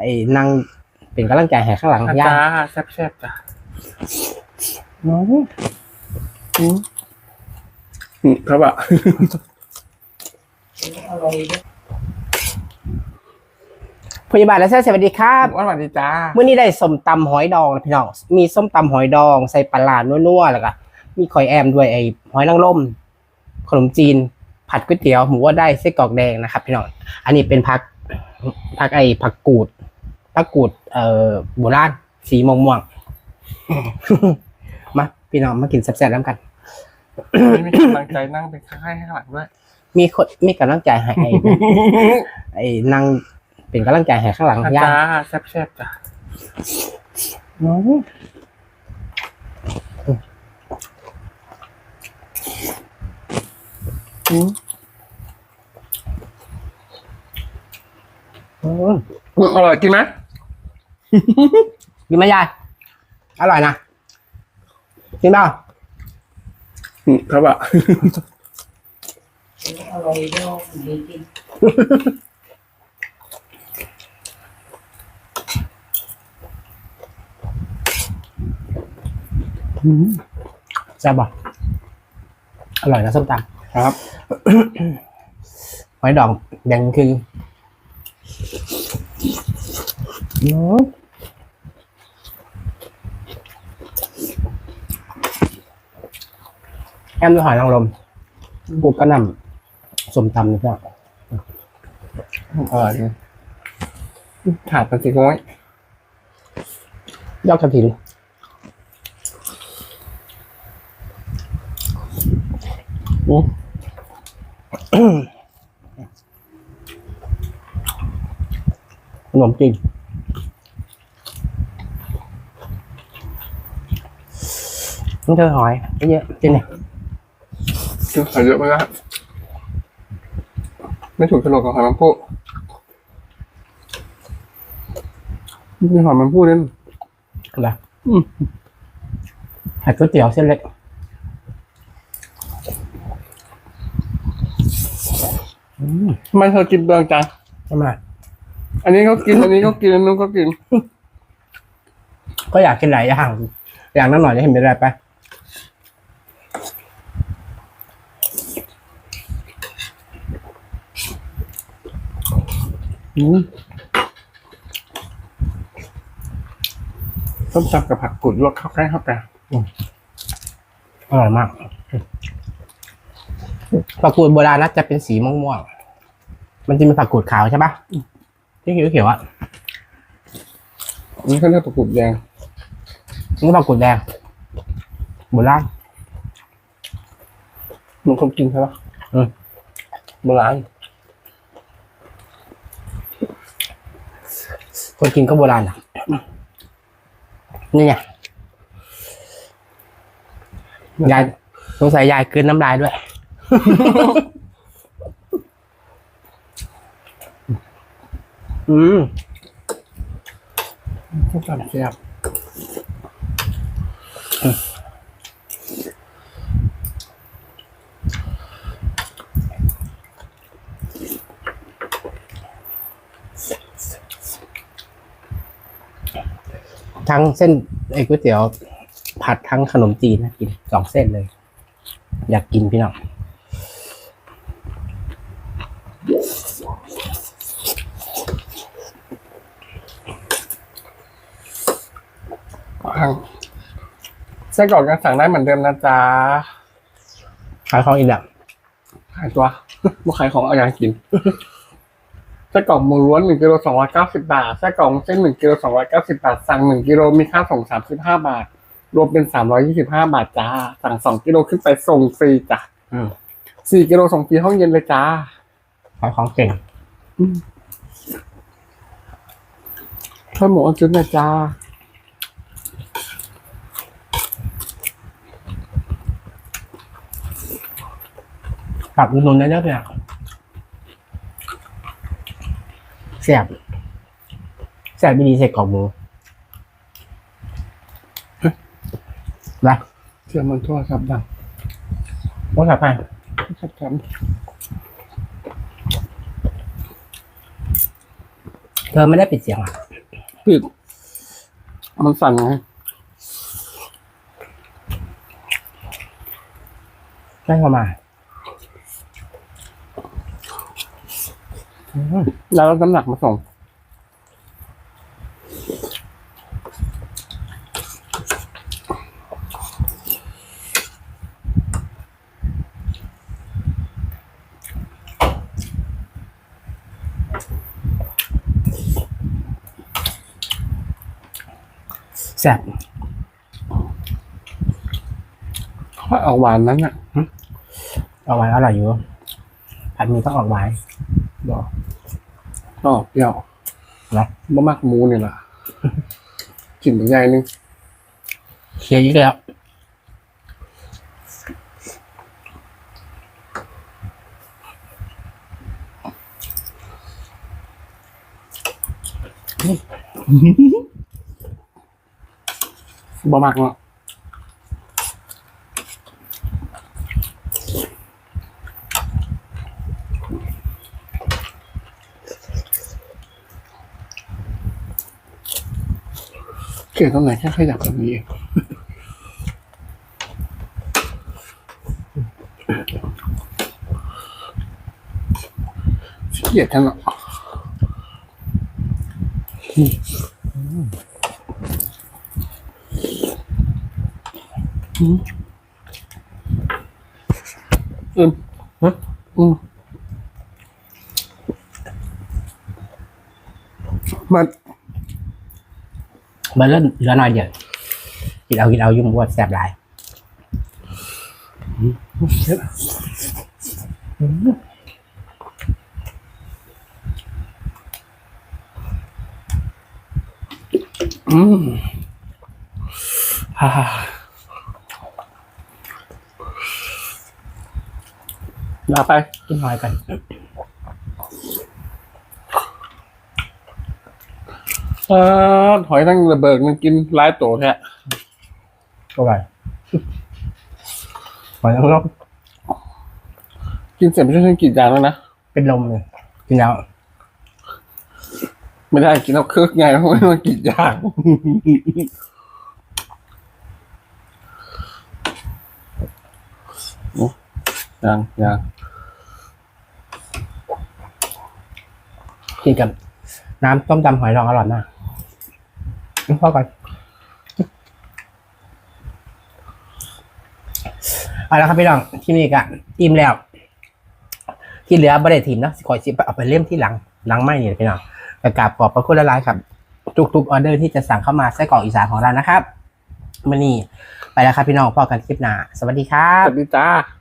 ไอ้นั่งเป็นกำลังใจให้ข้างหลังอาย่าจารย์แซ่บๆจ้ะอืมอืมครับอะ พยาบาลและแซ่สวัสดีครับสวัสดีจ้าเมื่อนี้ได้ส้มตำหอยดองนะพี่น้องมีส้มตำหอยดองใส่ปลาร้านัวๆแล้วก็มีข่อยแอมด้วยไอ้หอยนางรมขนมจีน ผัดก๋วยเตี๋ยวหมูว่าได้ไส้กรอกแดงนะครับพี่น้องอันนี้เป็นผักผักไอ้ผักกูด ผักกูดเอ่อโบราณสีม่วงๆมาพี่น้องมากินแซ่บๆน้ำกัน มีกำลังใจนั่งเป็นข้างให้ข้างหลังด้วย มีคนมีกำลังใจให้ไอ้ไอ้นั่งเป็นกำลังใจให้ข้างหลังอาย่าจารย์แซ่บๆจ้ะอืมอืมอืมอืมอร่อยจริงไหม กินไหมยายอร่อยนะกินเปล่าอืมครับอะอร่อยด้วยดีจริงแซ่บป่ะอร่อยนะส้มตครับำหอยดองแดงคืออืม แอมด้วยหอยนางรมกูก็นำส้มตำนี่เพื่อนอร่อยจริงถาดมันสิง้อยยอดกระถินอืมขนมจีนนี่เธอหอยเยอะจริงเนี่ย คือหอยเยอะมากไม่ถูกโฉลกกับหอยมันพูมีหอยมันพูเล่นอะไรอืมผัดก๋วยเตี๋ยวเส้นเล็กอืมทำไมเธอกินเบืองจังทำไมอันนี้เขากิน อันนี้เขากินอันนู้นเขากิน ก็อยากกินหลายอย่าง อย่างนั้นหน่อยจะเห็นเป็นไรไป ต้มตำกับผักกุดลวกเข้าใกล้เข้ากันอร่อยมากผักกูดโบราณนะจะเป็นสีม่วงๆ มันจะมีผักกูดขาวใช่ปะที่เขียวๆอะอันนี้เขาเรียกผักกุดแดงนี่ผักกูดแดงโบราณมันคงกินใช่ปะอืมโบราณ คนกินก็โบราณอะ นี่ไงยายสงสัยยายกลืนน้ำลายด้วย อืมต้มตำแซ่บ ทั้งเส้นไอ้ก๋วยเตี๋ยวผัดทั้งขนมจีนนะกินสองเส้นเลย อยากกินพี่น้องทางไส้กรอกยังสั่งได้เหมือนเดิมนะจ๊ะขายของอีกแล้วขายตัวมาขายของเอาอย่างกิน ไส้กรอกหมูล้วนหนึ่งกิโลสองร้อยเก้าสิบบาทไส้กรอกเส้นหนึ่งกิโลสองร้อยเก้าสิบาท สั่งหนึ่งกิโลมีค่าส่งสามสิบห้าบาท รวมเป็นสามร้อยยี่สิบห้าบาทจ้า สั่งสองกิโลขึ้นไปส่งฟรีจ้ะอืมสี่กิโลส่งฟรีห้องเย็นเลยจ้าขายของเก่งข้าวหมูอันจุนนะจ้าฝากอุดหนุนได้เด้อพี่น้องแซ่ บแซ่บไม่ดีใส่กรอกหมูนะเชื่อมันทั่วครับดังว่าสับไปครับครับเธอไม่ได้ปิดเสียงเหรอะผิดมันสั่นไงได้เข้ามาอืม แล้วน้ำหนักมาส่ง แซ่บถ้าเอาหวานนั้นอะเอาไว้อร่อยอยู่ผัดหมีต้องออกไว้ บอกก็เปรี้ยวนะบ่มากหมูนี่แหละกลิ่นเป็นใหญ่นึงเคลียร์อีกแล้วบ่มากเนาะ เกลียดตรงไหนแค่ขยับตรงนี้เองเกียดกันเนาะอืมฮะอืมมันเบอร์เริ่มเหลือหน่ อยเดียวกินเอากินเอายุ่งว่าแซ่บหลายอืมฮ่าลาไปกินหอยกันเออหอยทั้งระเบิดมันกินหลายโตแท้ก็ไปหอยนางรมกินเสร็จไม่ใช่ฉันกินยาแล้วนะ เป็นลมเลยกินแล้วไม่ได้กินเอาเครือกไงเพราะไม่มากินยาโอ้ยังยังกินกับน้ำต้มตำหอยดองอร่อยมาก กินพ่อก่อนเอาละครับพี่น้องที่นี่ก็อิ่มแล้ว ที่เหลือบริเดทีมนะคอยสิเอาไปเล่มที่หลังหลังไม่เนี่ยพี่น้องกระกาบขอบพระคุณละลายครับ ทุกๆออเดอร์ที่จะสั่งเข้ามาไส้กรอกอีสานของเรานะครับมันนี่ไปแล้วครับพี่น้องพอกันคลิปหน้าสวัสดีครับ สวัสดีจ้า